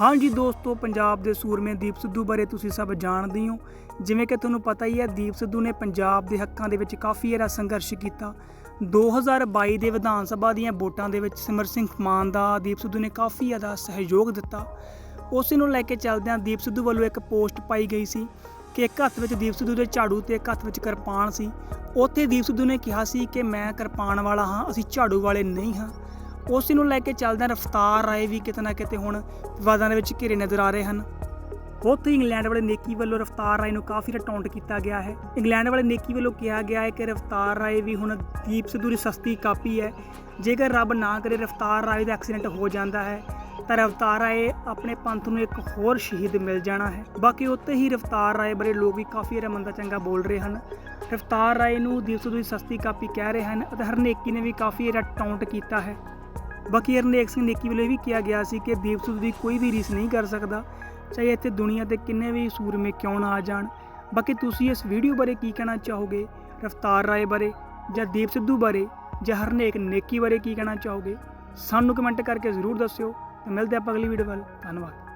ਹਾਂਜੀ ਦੋਸਤੋ, ਪੰਜਾਬ ਦੇ ਸੂਰਮੇ ਦੀਪ ਸਿੱਧੂ ਬਾਰੇ ਤੁਸੀਂ ਸਭ ਜਾਣਦੇ ਹੋ ਜਿਵੇਂ ਕਿ ਤੁਹਾਨੂੰ ਪਤਾ ਹੀ ਹੈ, ਦੀਪ ਸਿੱਧੂ ਨੇ ਪੰਜਾਬ ਦੇ ਹੱਕਾਂ ਦੇ ਵਿੱਚ ਕਾਫੀ ਜ਼ਿਆਦਾ ਸੰਘਰਸ਼ ਕੀਤਾ। 2022 ਦੇ ਵਿਧਾਨ ਸਭਾ ਦੀਆਂ ਵੋਟਾਂ ਦੇ ਵਿੱਚ ਸਿਮਰ ਸਿੰਘ ਮਾਨ ਦਾ ਦੀਪ ਸਿੱਧੂ ਨੇ ਕਾਫੀ ਜ਼ਿਆਦਾ ਸਹਿਯੋਗ ਦਿੱਤਾ। ਉਸ ਨੂੰ ਲੈ ਕੇ ਚੱਲਦਿਆਂ ਦੀਪ ਸਿੱਧੂ ਵੱਲੋਂ ਇੱਕ ਪੋਸਟ ਪਾਈ ਗਈ ਸੀ ਕਿ ਇੱਕ ਹੱਥ ਵਿੱਚ ਦੀਪ ਸਿੱਧੂ ਦੇ ਝਾੜੂ ਤੇ ਇੱਕ ਹੱਥ ਵਿੱਚ ਕਿਰਪਾਨ ਸੀ। ਉੱਥੇ ਦੀਪ ਸਿੱਧੂ ਨੇ ਕਿਹਾ ਸੀ ਕਿ ਮੈਂ ਕਿਰਪਾਨ ਵਾਲਾ ਹਾਂ, ਅਸੀਂ ਝਾੜੂ ਵਾਲੇ ਨਹੀਂ ਹਾਂ। ਉਸ ਨੂੰ ਲੈ ਕੇ ਚੱਲਦਿਆਂ ਰਫਤਾਰ ਰਾਏ ਵੀ ਕਿਤੇ ਨਾ ਕਿਤੇ ਹੁਣ ਵਿਵਾਦਾਂ ਦੇ ਵਿੱਚ ਘਿਰੇ ਨਜ਼ਰ ਆ ਰਹੇ ਹਨ। ਉੱਥੇ ਹੀ ਇੰਗਲੈਂਡ ਵਾਲੇ ਨੇਕੀ ਵੱਲੋਂ ਰਫਤਾਰ ਰਾਏ ਨੂੰ ਕਾਫੀ ਟੌਂਟ ਕੀਤਾ ਗਿਆ ਹੈ। ਇੰਗਲੈਂਡ ਵਾਲੇ ਨੇਕੀ ਵੱਲੋਂ ਕਿਹਾ ਗਿਆ ਹੈ ਕਿ ਰਫਤਾਰ ਰਾਏ ਵੀ ਹੁਣ ਦੀਪ ਸਿੱਧੂ ਦੀ ਸਸਤੀ ਕਾਪੀ ਹੈ। ਜੇਕਰ ਰੱਬ ਨਾ ਕਰੇ ਰਫਤਾਰ ਰਾਏ ਦਾ ਐਕਸੀਡੈਂਟ ਹੋ ਜਾਂਦਾ ਹੈ, ਤਾਂ ਰਫਤਾਰ ਰਾਏ ਆਪਣੇ ਪੰਥ ਨੂੰ ਇੱਕ ਹੋਰ ਸ਼ਹੀਦ ਮਿਲ ਜਾਣਾ ਹੈ। ਬਾਕੀ ਉੱਤੇ ਹੀ ਰਫਤਾਰ ਰਾਏ ਬਾਰੇ ਲੋਕ ਵੀ ਕਾਫੀ ਇਹਦਾ ਮੰਦਾ ਚੰਗਾ ਬੋਲ ਰਹੇ ਹਨ। ਰਫਤਾਰ ਰਾਏ ਨੂੰ ਦੀਪ ਸਿੱਧੂ ਦੀ ਸਸਤੀ ਕਾਪੀ ਕਹਿ ਰਹੇ ਹਨ ਅਤੇ ਹਰਨੇਕੀ ਨੇ ਵੀ ਕਾਫੀ ਇਹਦਾ ਟੌਂਟ ਕੀਤਾ ਹੈ। ਬਾਕੀ ਹਰਨੇਕ ਸਿੰਘ ਨੇਕੀ ਵੱਲੋਂ ਇਹ ਵੀ ਕਿਹਾ ਗਿਆ ਸੀ ਕਿ ਦੀਪ ਸਿੱਧੂ ਦੀ ਕੋਈ ਵੀ ਰੀਸ ਨਹੀਂ ਕਰ ਸਕਦਾ, ਚਾਹੇ ਇੱਥੇ ਦੁਨੀਆ ਤੇ ਕਿੰਨੇ ਵੀ ਸੂਰਮੇ ਕਿਉਂ ਨਾ ਆ ਜਾਣ। ਬਾਕੀ ਤੁਸੀਂ ਇਸ ਵੀਡੀਓ ਬਾਰੇ ਕੀ ਕਹਿਣਾ ਚਾਹੋਗੇ? ਰਫਤਾਰ ਰਾਏ ਬਾਰੇ ਜਾਂ ਦੀਪ ਸਿੱਧੂ ਬਾਰੇ ਜਾਂ ਹਰਨੇਕ ਨੇਕੀ ਬਾਰੇ ਕੀ ਕਹਿਣਾ ਚਾਹੋਗੇ? ਸਾਨੂੰ ਕਮੈਂਟ ਕਰਕੇ ਜ਼ਰੂਰ ਦੱਸਿਓ। ਤੇ ਮਿਲਦੇ ਆਪਾਂ ਅਗਲੀ ਵੀਡੀਓ ਵੱਲ। ਧੰਨਵਾਦ।